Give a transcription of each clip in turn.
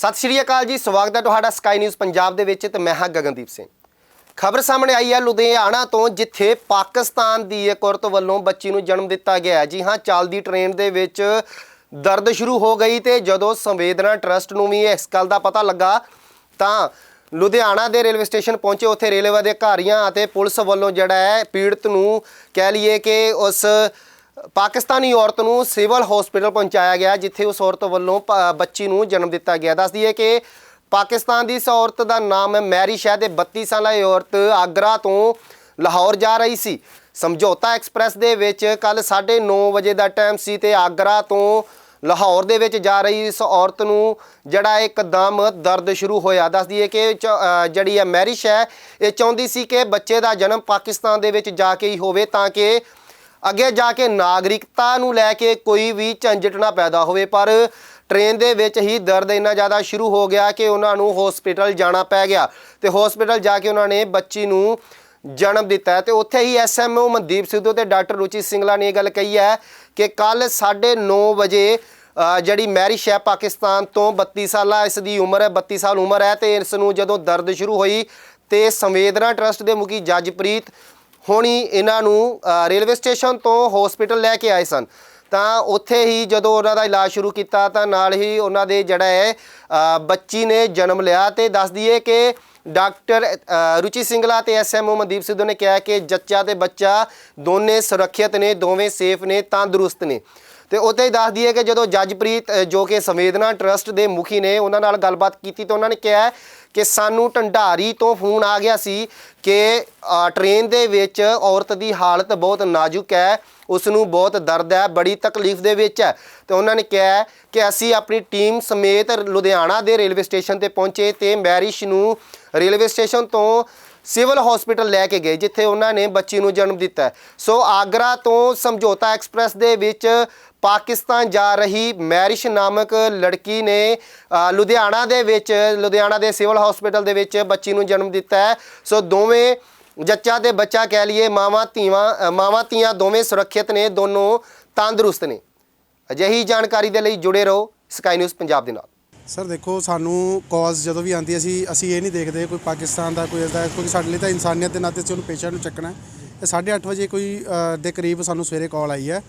ਸਤਿ ਸ਼੍ਰੀ ਅਕਾਲ ਜੀ, ਸਵਾਗਤ ਹੈ ਤੁਹਾਡਾ ਸਕਾਈ ਨਿਊਜ਼ ਪੰਜਾਬ ਦੇ ਵਿੱਚ ਤੇ ਮੈਂ ਹਾਂ ਗਗਨਦੀਪ ਸਿੰਘ। ਖਬਰ ਸਾਹਮਣੇ ਆਈ ਹੈ ਲੁਧਿਆਣਾ ਤੋਂ, ਜਿੱਥੇ ਪਾਕਿਸਤਾਨ ਦੀ ਇੱਕ ਔਰਤ ਵੱਲੋਂ ਬੱਚੀ ਨੂੰ ਜਨਮ ਦਿੱਤਾ ਗਿਆ ਜੀ ਹਾਂ, ਚੱਲਦੀ ਟ੍ਰੇਨ ਦੇ ਵਿੱਚ ਦਰਦ ਸ਼ੁਰੂ ਹੋ ਗਈ ਤੇ ਜਦੋਂ ਸੰਵੇਦਨਾ ਟਰਸਟ ਨੂੰ ਵੀ ਇਸ ਗੱਲ ਦਾ ਪਤਾ ਲੱਗਾ, ਤਾਂ ਲੁਧਿਆਣਾ ਦੇ ਰੇਲਵੇ ਸਟੇਸ਼ਨ ਪਹੁੰਚੇ। ਉੱਥੇ ਰੇਲਵੇ ਅਧਿਕਾਰੀਆਂ ਅਤੇ ਪੁਲਿਸ ਵੱਲੋਂ ਜਿਹੜਾ ਹੈ ਪੀੜਤ ਨੂੰ ਕਹਿ ਲਈਏ ਕਿ ਉਸ ਪਾਕਿਸਤਾਨੀ ਔਰਤ ਨੂੰ ਸਿਵਲ ਹਸਪੀਟਲ ਪਹੁੰਚਾਇਆ ਗਿਆ, ਜਿੱਥੇ ਉਸ ਔਰਤ ਵੱਲੋਂ ਪ- ਬੱਚੀ ਨੂੰ ਜਨਮ ਦਿੱਤਾ ਗਿਆ। ਦੱਸ ਦਈਏ ਕਿ ਪਾਕਿਸਤਾਨ ਦੀ ਇਸ ਔਰਤ ਦਾ ਨਾਮ ਹੈ ਮੈਰੀ ਸ਼ਾਹ ਤੇ 32 ਸਾਲਾ ਇਹ ਔਰਤ ਆਗਰਾ ਤੋਂ ਲਾਹੌਰ ਜਾ ਰਹੀ ਸੀ। ਸਮਝੌਤਾ ਐਕਸਪ੍ਰੈਸ ਦੇ ਵਿੱਚ ਕੱਲ 9:30 ਵਜੇ ਦਾ ਟਾਈਮ ਸੀ ਤੇ ਆਗਰਾ ਤੋਂ ਲਾਹੌਰ ਦੇ ਵਿੱਚ ਜਾ ਰਹੀ ਇਸ ਔਰਤ ਨੂੰ ਜਿਹੜਾ ਇੱਕਦਮ ਦਰਦ ਸ਼ੁਰੂ ਹੋਇਆ। ਦੱਸ ਦਈਏ ਕਿ ਚ- ਜਿਹੜੀ ਹੈ ਮੈਰਿਸ਼ ਹੈ ਇਹ ਚਾਹੁੰਦੀ ਸੀ ਕਿ ਬੱਚੇ ਦਾ ਜਨਮ ਪਾਕਿਸਤਾਨ ਦੇ ਵਿੱਚ ਜਾ ਕੇ ਹੀ ਹੋਵੇ ਤਾਂ ਕਿ ਅੱਗੇ ਜਾ ਕੇ ਨਾਗਰਿਕਤਾ ਨੂੰ ਲੈ ਕੇ ਕੋਈ ਵੀ ਝੰਜਟ ਨਾ ਪੈਦਾ ਹੋਵੇ, ਪਰ ਟ੍ਰੇਨ ਦੇ ਵਿੱਚ ਹੀ ਦਰਦ ਇੰਨਾ ਜ਼ਿਆਦਾ ਸ਼ੁਰੂ ਹੋ ਗਿਆ ਕਿ ਉਹਨਾਂ ਨੂੰ ਹਸਪੀਟਲ ਜਾਣਾ ਪੈ ਗਿਆ ਤੇ ਹਸਪੀਟਲ ਜਾ ਕੇ ਉਹਨਾਂ ਨੇ ਬੱਚੀ ਨੂੰ ਜਨਮ ਦਿੱਤਾ ਹੈ ਤੇ ਉੱਥੇ ਹੀ ਐਸਐਮਓ ਮਨਦੀਪ ਸਿੱਧੂ ਤੇ ਡਾਕਟਰ ਰੁਚੀ ਸਿੰਗਲਾ ਨੇ ਇਹ ਗੱਲ ਕਹੀ ਹੈ ਕਿ ਕੱਲ 9:30 ਵਜੇ ਜਿਹੜੀ ਮੈਰਿਸ਼ ਹੈ ਪਾਕਿਸਤਾਨ ਤੋਂ 32 ਸਾਲਾ, ਇਸ ਦੀ ਉਮਰ ਹੈ 32 ਸਾਲ ਉਮਰ ਹੈ ਤੇ ਇਸ ਨੂੰ ਜਦੋਂ ਦਰਦ ਸ਼ੁਰੂ ਹੋਈ ਤੇ ਸੰਵੇਦਨਾ ਟਰਸਟ ਦੇ ਮੁਖੀ ਜੱਜਪ੍ਰੀਤ ਹੋਣੀ ਇਹਨਾਂ ਨੂੰ ਰੇਲਵੇ ਸਟੇਸ਼ਨ ਤੋਂ ਹਸਪੀਟਲ ਲੈ ਕੇ ਆਏ ਸਨ। ਤਾਂ ਉੱਥੇ ਹੀ ਜਦੋਂ ਉਹਨਾਂ ਦਾ ਇਲਾਜ ਸ਼ੁਰੂ ਕੀਤਾ, ਤਾਂ ਨਾਲ ਹੀ ਉਹਨਾਂ ਦੇ ਜਿਹੜਾ ਹੈ ਬੱਚੀ ਨੇ ਜਨਮ ਲਿਆ। ਤੇ ਦੱਸ ਦਈਏ ਕਿ ਡਾਕਟਰ ਰੁਚੀ ਸਿੰਗਲਾ ਤੇ ਐਸਐਮਓ ਮਨਦੀਪ ਸਿੱਧੂ ਨੇ ਕਿਹਾ ਕਿ ਜੱਚਾ ਤੇ ਬੱਚਾ ਦੋਨੇ ਸੁਰੱਖਿਅਤ ਨੇ, ਦੋਵੇਂ ਸੇਫ ਨੇ, ਤੰਦਰੁਸਤ ਨੇ। ਤੇ ਉੱਥੇ ਹੀ ਦੱਸ ਦਈਏ ਕਿ ਜਦੋਂ ਜੱਜਪ੍ਰੀਤ ਜੋ ਕਿ ਸੰਵੇਦਨਾ ਟਰਸਟ ਦੇ ਮੁਖੀ ਨੇ ਉਹਨਾਂ ਨਾਲ ਗੱਲਬਾਤ ਕੀਤੀ ਤਾਂ ਉਹਨਾਂ ਨੇ ਕਿਹਾ ਕਿ ਸਾਨੂੰ ਢੰਡਾਰੀ ਤੋਂ ਫੋਨ ਆ ਗਿਆ ਸੀ ਕਿ ਅ, ਟ੍ਰੇਨ ਦੇ ਵਿੱਚ ਔਰਤ ਦੀ ਹਾਲਤ ਬਹੁਤ ਨਾਜ਼ੁਕ ਹੈ ਉਸ ਨੂੰ ਬਹੁਤ ਦਰਦ ਹੈ ਬੜੀ ਤਕਲੀਫ ਦੇ ਵਿੱਚ ਹੈ। ਤੇ ਉਹਨਾਂ ਨੇ ਕਿਹਾ ਕਿ ਅਸੀਂ ਆਪਣੀ ਟੀਮ ਸਮੇਤ ਲੁਧਿਆਣਾ ਦੇ ਰੇਲਵੇ ਸਟੇਸ਼ਨ ਤੇ ਪਹੁੰਚੇ ਤੇ ਮੈਰਿਸ਼ ਨੂੰ ਰੇਲਵੇ ਸਟੇਸ਼ਨ ਤੋਂ ਸਿਵਲ ਹਸਪੀਟਲ ਲੈ ਕੇ ਗਏ ਜਿੱਥੇ ਉਹਨਾਂ ਨੇ ਬੱਚੀ ਨੂੰ ਜਨਮ ਦਿੱਤਾ ਸੋ ਆਗਰਾ ਤੋਂ ਸਮਝੌਤਾ ਐਕਸਪ੍ਰੈਸ ਦੇ ਵਿੱਚ ਪਾਕਿਸਤਾਨ ਜਾ ਰਹੀ ਮੈਰਿਸ਼ ਨਾਮਕ ਲੜਕੀ ਨੇ ਲੁਧਿਆਣਾ ਦੇ ਵਿੱਚ ਲੁਧਿਆਣਾ ਦੇ ਸਿਵਲ ਹਸਪੀਟਲ ਦੇ ਵਿੱਚ ਬੱਚੀ ਨੂੰ ਜਨਮ ਦਿੱਤਾ ਹੈ। ਸੋ ਦੋਵੇਂ ਜੱਚਾ ਤੇ ਬੱਚਾ ਕਹਿ ਲਈਏ ਮਾਵਾਂ ਧੀਵਾਂ ਅ, ਮਾਵਾਂ ਧੀਆਂ ਦੋਵੇਂ ਸੁਰੱਖਿਅਤ ਨੇ ਦੋਨੋਂ ਤੰਦਰੁਸਤ ਨੇ। ਅਜਿਹੀ ਜਾਣਕਾਰੀ ਦੇ ਲਈ ਜੁੜੇ ਰਹੋ ਸਕਾਈ ਨਿਊਜ਼ ਪੰਜਾਬ ਦੇ ਨਾਲ। ਸਰ ਦੇਖੋ ਸਾਨੂੰ ਕਾਲਸ ਜਦੋਂ ਵੀ ਆਉਂਦੀ ਅਸੀਂ ਅਸੀਂ ਇਹ ਨਹੀਂ ਦੇਖਦੇ ਕੋਈ ਪਾਕਿਸਤਾਨ ਦਾ ਕੋਈ ਇਸਦਾ ਕਿਉਂਕਿ ਸਾਡੇ ਲਈ ਤਾਂ ਇਨਸਾਨੀਅਤ ਦੇ ਨਾਤੇ ਅਸੀਂ ਉਹਨੂੰ ਪੇਸ਼ੈਂਟ ਨੂੰ ਚੱਕਣਾ ਹੈ। ਤੇ 8:30 ਵਜੇ ਕੋਈ ਦੇ ਕਰੀਬ ਸਾਨੂੰ ਸਵੇਰੇ ਕਾਲ ਆਈ ਹੈ।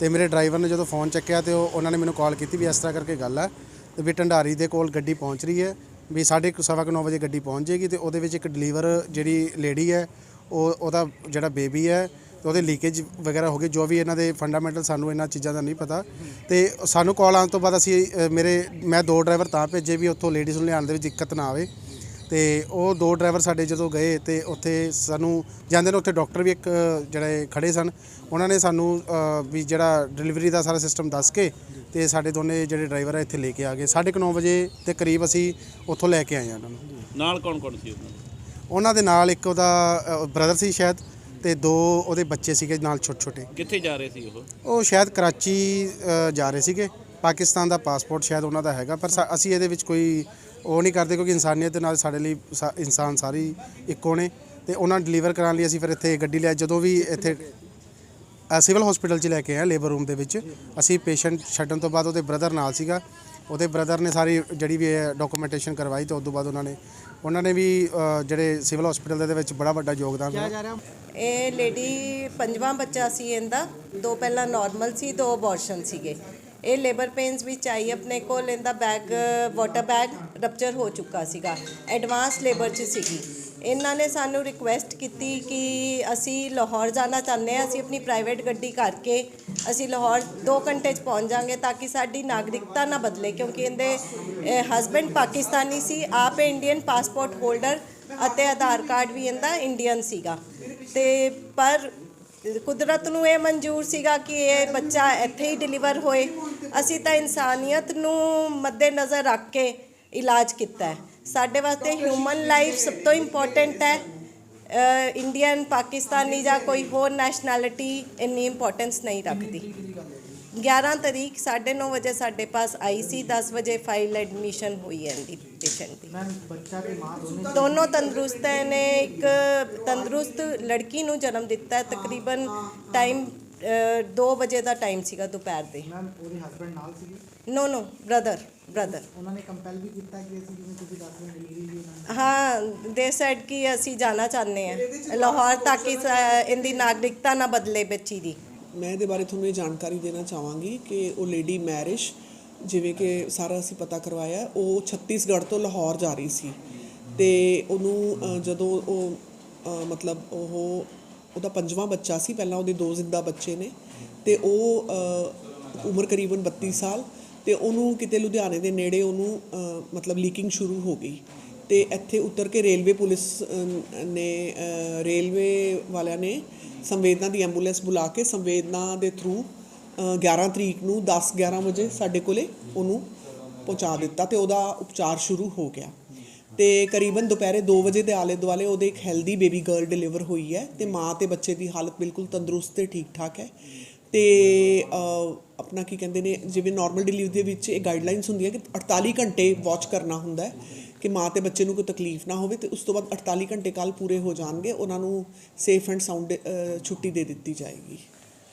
ਤੇ ਮੇਰੇ ਡਰਾਈਵਰ ਨੇ ਜਦੋਂ ਫੋਨ ਚੱਕਿਆ ਤੇ ਉਹ ਉਹਨਾਂ ਨੇ ਮੈਨੂੰ ਕਾਲ ਕੀਤੀ ਵੀ ਇਸ ਤਰ੍ਹਾਂ ਕਰਕੇ ਗੱਲ ਹੈ ਤੇ ਵੀ ਢੰਡਾਰੀ ਦੇ ਕੋਲ ਗੱਡੀ ਪਹੁੰਚ ਰਹੀ ਹੈ, ਵੀ ਸਾਢੇ ਕੁ ਸਵਾ ਕੁ ਨੌ ਵਜੇ ਗੱਡੀ ਪਹੁੰਚ ਜਾਏਗੀ ਤੇ ਉਹਦੇ ਵਿੱਚ ਇੱਕ ਡਿਲੀਵਰ ਜਿਹੜੀ ਲੇਡੀ ਹੈ, ਉਹ ਉਹਦਾ ਜਿਹੜਾ ਬੇਬੀ ਹੈ ਤੇ ਉਹਦੇ ਲੀਕੇਜ ਵਗੈਰਾ ਹੋ ਗਏ, ਜੋ ਵੀ ਇਹਨਾਂ ਦੇ ਫੰਡਾਮੈਂਟਲ ਸਾਨੂੰ ਇਹਨਾਂ ਚੀਜ਼ਾਂ ਦਾ ਨਹੀਂ ਪਤਾ ਤੇ ਸਾਨੂੰ ਕਾਲ ਆਉਣ ਤੋਂ ਬਾਅਦ ਅਸੀਂ ਮੇਰੇ, ਮੈਂ ਦੋ ਡਰਾਈਵਰ ਤਾਂ ਭੇਜੇ ਵੀ ਉੱਥੋਂ ਲੇਡੀਜ਼ ਨੂੰ ਲਿਆਉਣ ਦੇ ਵਿੱਚ ਦਿੱਕਤ ਨਾ ਆਵੇ। ਤੇ ਉਹ ਦੋ ਡਰਾਈਵਰ ਸਾਡੇ ਜਦੋਂ ਗਏ ਤੇ ਉੱਥੇ ਸਾਨੂੰ ਜਾਂਦੇ ਨੇ ਉੱਥੇ ਡਾਕਟਰ ਵੀ ਇੱਕ ਜਿਹੜੇ ਖੜੇ ਸਨ। ਉਹਨਾਂ ਨੇ ਸਾਨੂੰ ਵੀ ਜਿਹੜਾ ਡਿਲੀਵਰੀ ਦਾ ਸਾਰਾ ਸਿਸਟਮ ਦੱਸ ਕੇ ਤੇ ਸਾਡੇ ਦੋਨੇ ਜਿਹੜੇ ਡਰਾਈਵਰ ਆ ਇੱਥੇ ਲੈ ਕੇ ਆ ਗਏ। 9:30 ਵਜੇ ਦੇ ਕਰੀਬ ਅਸੀਂ ਉੱਥੋਂ ਲੈ ਕੇ ਆਏ ਆ ਉਹਨਾਂ ਨੂੰ। ਨਾਲ ਕੌਣ ਕੌਣ ਸੀ ਉਹਨਾਂ ਦੇ? ਉਹਨਾਂ ਦੇ ਨਾਲ ਇੱਕ ਉਹਦਾ ਬ੍ਰਦਰ ਸੀ ਸ਼ਾਇਦ ਤੇ ਦੋ ਉਹਦੇ ਬੱਚੇ ਸੀਗੇ ਨਾਲ ਛੋਟੇ ਛੋਟੇ ਕਿੱਥੇ ਜਾ ਰਹੇ ਸੀ ਉਹ? ਉਹ ਸ਼ਾਇਦ ਕਰਾਚੀ ਅ, ਜਾ ਰਹੇ ਸੀਗੇ। ਪਾਕਿਸਤਾਨ ਦਾ ਪਾਸਪੋਰਟ ਸ਼ਾਇਦ ਉਹਨਾਂ ਦਾ ਹੈਗਾ ਪਰ ਸਾ- ਅਸੀਂ ਇਹਦੇ ਵਿੱਚ ਕੋਈ ਉਹ ਨਹੀਂ ਕਰਦੇ ਕਿਉਂਕਿ ਇਨਸਾਨੀਅਤ ਦੇ ਨਾਲ ਸਾਡੇ ਲਈ ਸਾ- ਇਨਸਾਨ ਸਾਰੀ ਇੱਕੋ ਨੇ ਤੇ ਉਹਨਾਂ ਡਿਲੀਵਰ ਕਰਾਉਣ ਲਈ ਅਸੀਂ ਫਿਰ ਇੱਥੇ ਗੱਡੀ ਲਿਆ ਜਦੋਂ ਵੀ ਇੱਥੇ ਅ, ਸਿਵਲ ਹਸਪੀਟਲ 'ਚ ਲੈ ਕੇ ਆਏ ਲੇਬਰ ਰੂਮ ਦੇ ਵਿੱਚ ਅਸੀਂ ਪੇਸ਼ੈਂਟ ਛੱਡਣ ਤੋਂ ਬਾਅਦ ਉਹਦੇ ਬ੍ਰਦਰ ਨਾਲ ਸੀਗਾ ਉਹਦੇ ਬ੍ਰਦਰ ਨੇ ਸਾਰੀ ਜਿਹੜੀ ਵੀ ਡਾਕੂਮੈਂਟੇਸ਼ਨ ਕਰਵਾਈ ਤੇ ਉਸ ਤੋਂ ਬਾਅਦ ਉਹਨਾਂ ਨੇ ਉਹਨਾਂ ਨੇ ਵੀ ਅ, ਜਿਹੜੇ ਸਿਵਲ ਹਸਪੀਟਲ ਦੇ ਵਿੱਚ ਬੜਾ ਵੱਡਾ ਯੋਗਦਾਨ ਪਾਇਆ ਇਹ ਲੇਡੀ ਪੰਜਵਾਂ ਬੱਚਾ ਸੀ ਇਹਦਾ ਦੋ ਪਹਿਲਾਂ ਨਾਰਮਲ ਸੀ ਦੋ ਅਬੋਰਸ਼ਨ ਸੀਗੇ। ਇਹ ਲੇਬਰ ਪੇਨਸ ਵਿੱਚ ਆਈ, ਆਪਣੇ ਕੋਲ ਇਹਦਾ ਬੈਗ, ਵਾਟਰ ਬੈਗ ਰਪਚਰ ਹੋ ਚੁੱਕਾ ਸੀਗਾ, ਐਡਵਾਂਸ ਲੇਬਰ 'ਚ ਸੀਗੀ। ਇਹਨਾਂ ਨੇ ਸਾਨੂੰ ਰਿਕੁਐਸਟ ਕੀਤੀ ਕਿ ਅਸੀਂ ਲਾਹੌਰ ਜਾਣਾ ਚਾਹੁੰਦੇ ਹਾਂ, ਅਸੀਂ ਆਪਣੀ ਪ੍ਰਾਈਵੇਟ ਗੱਡੀ ਕਰਕੇ ਅਸੀਂ ਲਾਹੌਰ 2 ਘੰਟੇ 'ਚ ਪਹੁੰਚ ਜਾਾਂਗੇ ਤਾਂ ਕਿ ਸਾਡੀ ਨਾਗਰਿਕਤਾ ਨਾ ਬਦਲੇ, ਕਿਉਂਕਿ ਇਹਦੇ ਹਸਬੈਂਡ ਪਾਕਿਸਤਾਨੀ ਸੀ, ਆਪ ਇੰਡੀਅਨ ਪਾਸਪੋਰਟ ਹੋਲਡਰ ਅਤੇ ਆਧਾਰ ਕਾਰਡ ਵੀ ਇਹਦਾ ਇੰਡੀਅਨ ਸੀਗਾ। ਤੇ ਪਰ ਕੁਦਰਤ ਨੂੰ ਇਹ ਮਨਜ਼ੂਰ ਸੀਗਾ ਕਿ ਇਹ ਬੱਚਾ ਇੱਥੇ ਹੀ ਡਿਲੀਵਰ ਹੋਏ। ਅਸੀਂ ਤਾਂ ਇਨਸਾਨੀਅਤ ਨੂੰ ਮੱਦੇ ਨਜ਼ਰ ਰੱਖ ਕੇ ਇਲਾਜ ਕੀਤਾ ਹੈ। ਸਾਡੇ ਵਾਸਤੇ ਹਿਊਮਨ ਲਾਈਫ ਸਭ ਤੋਂ ਇੰਪੋਰਟੈਂਟ ਹੈ। ਇੰਡੀਅਨ ਪਾਕਿਸਤਾਨੀ ਜਾਂ ਕੋਈ ਹੋਰ ਨੈਸ਼ਨੈਲਿਟੀ ਇੰਨੀ ਇੰਪੋਰਟੈਂਸ ਨਹੀਂ ਰੱਖਦੀ। 11 ਤਰੀਕ 9:30 ਵਜੇ ਸਾਡੇ ਪਾਸ ਆਈ ਸੀ 10 ਵਜੇ ਫਾਈਲ ਐਡਮਿਸ਼ਨ ਹੋਈ ਹੈ ਇਹਦੀ। ਪੇਸ਼ੈਂਟ ਦੀ ਦੋਨੋਂ ਤੰਦਰੁਸਤ ਹੈ ਨੇ ਇੱਕ ਤੰਦਰੁਸਤ ਲੜਕੀ ਨੂੰ ਜਨਮ ਦਿੱਤਾ ਹੈ ਤਕਰੀਬਨ ਟਾਈਮ 2 ਵਜੇ ਦਾ ਟਾਈਮ ਸੀਗਾ ਦੁਪਹਿਰ ਦੇ। ਮੈਮ ਉਹਦੇ ਹਸਬੰਡ ਨਾਲ ਸੀਗੇ? ਨੋ ਨੋ ਬ੍ਰਦਰ ਬ੍ਰਦਰ ਉਹਨਾਂ ਨੇ ਕੰਪੈਲ ਵੀ ਕੀਤਾ ਕਿ ਅਸੀਂ ਜਿਵੇਂ ਤੁਸੀਂ ਦੱਸ ਰਹੇ ਡਿਲੀਵਰੀ ਵੀ ਉਹਨਾਂ ਹਾਂ ਦੇ ਸੈਡ ਕਿ ਅਸੀਂ ਜਾਣਾ ਚਾਹੁੰਦੇ ਹਾਂ। ਲਾਹੌਰ ਤੱਕ ਇਸ ਇਹਦੀ ਨਾਗਰਿਕਤਾ ਨਾ ਬਦਲੇ ਬੱਚੀ ਦੀ। ਮੈਂ ਇਹਦੇ ਬਾਰੇ ਤੁਹਾਨੂੰ ਇਹ ਜਾਣਕਾਰੀ ਦੇਣਾ ਚਾਹਾਂਗੀ ਕਿ ਉਹ ਲੇਡੀ ਮੈਰਿਸ਼ ਜਿਵੇਂ ਕਿ ਸਾਰਾ ਅਸੀਂ ਪਤਾ ਕਰਵਾਇਆ, ਉਹ ਛੱਤੀਸਗੜ੍ਹ ਤੋਂ ਲਾਹੌਰ ਜਾ ਰਹੀ ਸੀ। ਤੇ ਉਹਨੂੰ ਜਦੋਂ ਉਹ ਮਤਲਬ ਉਹ, ਉਹਦਾ ਪੰਜਵਾਂ ਬੱਚਾ ਸੀ, ਪਹਿਲਾਂ ਉਹਦੇ ਦੋ ਜ਼ਿੰਦਾ ਬੱਚੇ ਨੇ। ਤੇ ਉਹ ਉਮਰ ਕਰੀਬਨ 32 ਸਾਲ, ਤੇ ਉਹਨੂੰ ਕਿਤੇ ਲੁਧਿਆਣੇ ਦੇ ਨੇੜੇ ਉਹਨੂੰ ਮਤਲਬ ਲੀਕਿੰਗ ਸ਼ੁਰੂ ਹੋ ਗਈ। ਤੇ ਇੱਥੇ ਉਤਰ ਕੇ ਰੇਲਵੇ ਪੁਲਿਸ ਨੇ ਰੇਲਵੇ ਵਾਲਿਆਂ ਨੇ ਸੰਵੇਦਨਾ ਦੀ ਐਂਬੂਲੈਂਸ ਬੁਲਾ ਕੇ ਸੰਵੇਦਨਾ ਦੇ ਥਰੂ 11 ਤਰੀਕ ਨੂੰ 10 11 ਵਜੇ ਸਾਡੇ ਕੋਲੇ ਉਹਨੂੰ ਪਹੁੰਚਾ ਦਿੱਤਾ ਤੇ ਉਹਦਾ ਉਪਚਾਰ ਸ਼ੁਰੂ ਹੋ ਗਿਆ। ਤੇ ਕਰੀਬਨ ਦੁਪਹਿਰੇ 2 ਵਜੇ ਦੇ ਆਲੇ ਦੁਆਲੇ ਉਹਦੇ ਇੱਕ ਹੈਲਦੀ ਬੇਬੀ ਗਰਲ ਡਿਲੀਵਰ ਹੋਈ ਹੈ ਤੇ ਮਾਂ ਤੇ ਬੱਚੇ ਦੀ ਹਾਲਤ ਬਿਲਕੁਲ ਤੰਦਰੁਸਤ ਤੇ ਠੀਕ ਠਾਕ ਹੈ। ਤੇ ਆਪਣਾ ਕੀ ਕਹਿੰਦੇ ਨੇ, ਜਿਵੇਂ ਨਾਰਮਲ ਡਿਲੀਵਰੀ ਦੇ ਵਿੱਚ ਇਹ ਗਾਈਡਲਾਈਨਸ ਹੁੰਦੀਆਂ ਕਿ 48 ਘੰਟੇ ਵਾਚ ਕਰਨਾ ਹੁੰਦਾ ਹੈ ਕਿ ਮਾਂ ਤੇ ਬੱਚੇ ਨੂੰ ਕੋਈ ਤਕਲੀਫ ਨਾ ਹੋਵੇ ਤੇ ਉਸ ਤੋਂ ਬਾਅਦ 48 ਘੰਟੇ ਕੱਲ ਪੂਰੇ ਹੋ ਜਾਣਗੇ, ਉਹਨਾਂ ਨੂੰ ਸੇਫ ਐਂਡ ਸਾਊਂਡ ਛੁੱਟੀ ਦੇ ਦਿੱਤੀ ਜਾਏਗੀ।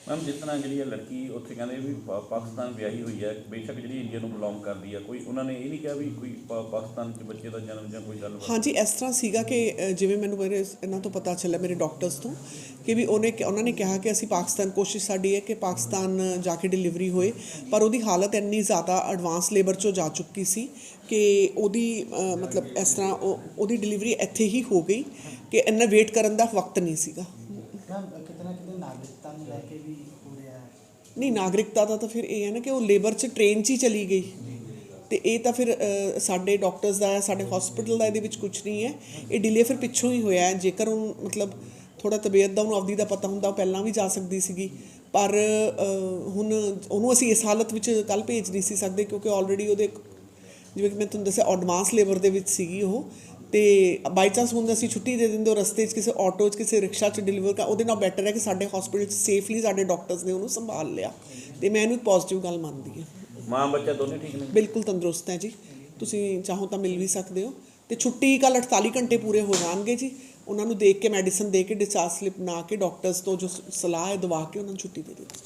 ਮੈਮ ਜਿਸ ਤਰ੍ਹਾਂ ਜਿਹੜੀ ਇਹ ਲੜਕੀ ਉੱਥੇ ਕਹਿੰਦੇ ਵੀ ਪਾ- ਪਾਕਿਸਤਾਨ ਵਿਆਹੀ ਹੋਈ ਹੈ ਬੇਸ਼ੱਕ ਜਿਹੜੀ ਇੰਡੀਆ ਨੂੰ ਬਿਲੋਂਗ ਕਰਦੀ ਹੈ ਕੋਈ ਉਹਨਾਂ ਨੇ ਇਹ ਨਹੀਂ ਕਿਹਾ ਵੀ ਕੋਈ ਪਾ- ਪਾਕਿਸਤਾਨ 'ਚ ਬੱਚੇ ਦਾ ਜਨਮ ਜਾਂ ਕੋਈ ਗੱਲ ਹਾਂਜੀ ਇਸ ਤਰ੍ਹਾਂ ਸੀਗਾ ਕਿ ਅ, ਜਿਵੇਂ ਮੈਨੂੰ ਮੇਰੇ ਇਹਨਾਂ ਤੋਂ ਪਤਾ ਚੱਲਿਆ ਮੇਰੇ ਡਾਕਟਰਸ ਤੋਂ ਕਿ ਵੀ ਉਹਨੇ ਉਹਨਾਂ ਨੇ ਕਿਹਾ ਕਿ ਅਸੀਂ ਪਾਕਿਸਤਾਨ ਕੋਸ਼ਿਸ਼ ਸਾਡੀ ਹੈ ਕਿ ਪਾਕਿਸਤਾਨ ਜਾ ਕੇ ਡਿਲੀਵਰੀ ਹੋਏ ਪਰ ਉਹਦੀ ਹਾਲਤ ਇੰਨੀ ਜ਼ਿਆਦਾ ਐਡਵਾਂਸ ਲੇਬਰ 'ਚੋਂ ਜਾ ਚੁੱਕੀ ਸੀ ਕਿ ਉਹਦੀ ਅ, ਮਤਲਬ ਇਸ ਤਰ੍ਹਾਂ ਉਹ ਉਹਦੀ ਡਿਲੀਵਰੀ ਇੱਥੇ ਹੀ ਹੋ ਗਈ ਕਿ ਇੰਨਾ ਵੇਟ ਕਰਨ ਦਾ ਵਕਤ ਨਹੀਂ ਸੀਗਾ ਮੈਮ ਕਿਤੇ ਨਾ ਕਿਤੇ ਨਾਗਰਿਕਤਾ ਨੂੰ ਲੈ ਕੇ ਵੀ ਹੋ ਰਿਹਾ ਹੈ ਨਹੀਂ, ਨਾਗਰਿਕਤਾ ਦਾ ਤਾਂ ਫਿਰ ਇਹ ਹੈ ਨਾ ਕਿ ਉਹ ਲੇਬਰ 'ਚ ਟ੍ਰੇਨ 'ਚ ਹੀ ਚਲੀ ਗਈ। ਤੇ ਇਹ ਤਾਂ ਫਿਰ ਸਾਡੇ ਡਾਕਟਰਸ ਦਾ ਸਾਡੇ ਹਸਪੀਟਲ ਦਾ ਇਹਦੇ ਵਿੱਚ ਕੁਝ ਨਹੀਂ ਹੈ। ਇਹ ਡਿਲੇ ਫਿਰ ਪਿੱਛੋਂ ਹੀ ਹੋਇਆ ਜੇਕਰ ਉਹ, ਮਤਲਬ ਥੋੜਾ ਤਬੀਅਤ ਦਾ, ਉਹਨੂੰ ਅਵਧੀ ਦਾ ਪਤਾ ਹੁੰਦਾ, ਉਹ ਪਹਿਲਾਂ ਵੀ ਜਾ ਸਕਦੀ ਸੀਗੀ। ਪਰ ਹੁਣ ਉਹਨੂੰ ਅਸੀਂ ਇਸ ਹਾਲਤ ਵਿੱਚ ਕੱਲ ਭੇਜ ਨਹੀਂ ਸੀ ਸਕਦੇ ਕਿਉਂਕਿ ਆਲਰੇਡੀ ਉਹਦੇ ਜਿਵੇਂ ਕਿ ਮੈਂ ਤੁਹਾਨੂੰ ਦੱਸਿਆ ਐਡਵਾਂਸ ਲੇਬਰ ਦੇ ਵਿੱਚ ਸੀਗੀ ਉਹ। ਤੇ ਬਾਈ ਚਾਂਸ ਹੁਣ ਅਸੀਂ ਛੁੱਟੀ ਦੇ ਦਿੰਦੇ ਉਹ ਰਸਤੇ 'ਚ ਕਿਸੇ ਆਟੋ 'ਚ ਕਿਸੇ ਰਿਕਸ਼ਾ 'ਚ ਡਿਲੀਵਰ ਕਰ ਉਹਦੇ ਨਾਲ ਬੈਟਰ ਹੈ ਕਿ ਸਾਡੇ ਹਸਪੀਟਲ 'ਚ ਸੇਫਲੀ ਸਾਡੇ ਡਾਕਟਰਸ ਨੇ ਉਹਨੂੰ ਸੰਭਾਲ ਲਿਆ। ਤੇ ਮੈਂ ਇਹਨੂੰ ਪੋਜ਼ਿਟਿਵ ਗੱਲ ਮੰਨਦੀ ਹਾਂ। ਮਾਂ ਬੱਚਾ ਦੋਨੇ ਠੀਕ ਨੇ? ਬਿਲਕੁਲ ਤੰਦਰੁਸਤ ਹੈ ਜੀ। ਤੁਸੀਂ ਚਾਹੋ ਤਾਂ ਮਿਲ ਵੀ ਸਕਦੇ ਹੋ। ਤੇ ਛੁੱਟੀ ਕੱਲ 48 ਘੰਟੇ ਪੂਰੇ ਹੋ ਜਾਣਗੇ ਜੀ। ਉਹਨਾਂ ਨੂੰ ਦੇਖ ਕੇ ਮੈਡੀਸਨ ਦੇ ਕੇ ਡਿਸਚਾਰਜ ਸਲਿਪ ਬਣਾ ਕੇ ਡਾਕਟਰਸ ਤੋਂ ਜੋ ਸਲਾਹ ਹੈ ਦਵਾ ਕੇ ਉਹਨਾਂ ਨੂੰ ਛੁੱਟੀ ਦੇ ਦਿੱਤੀ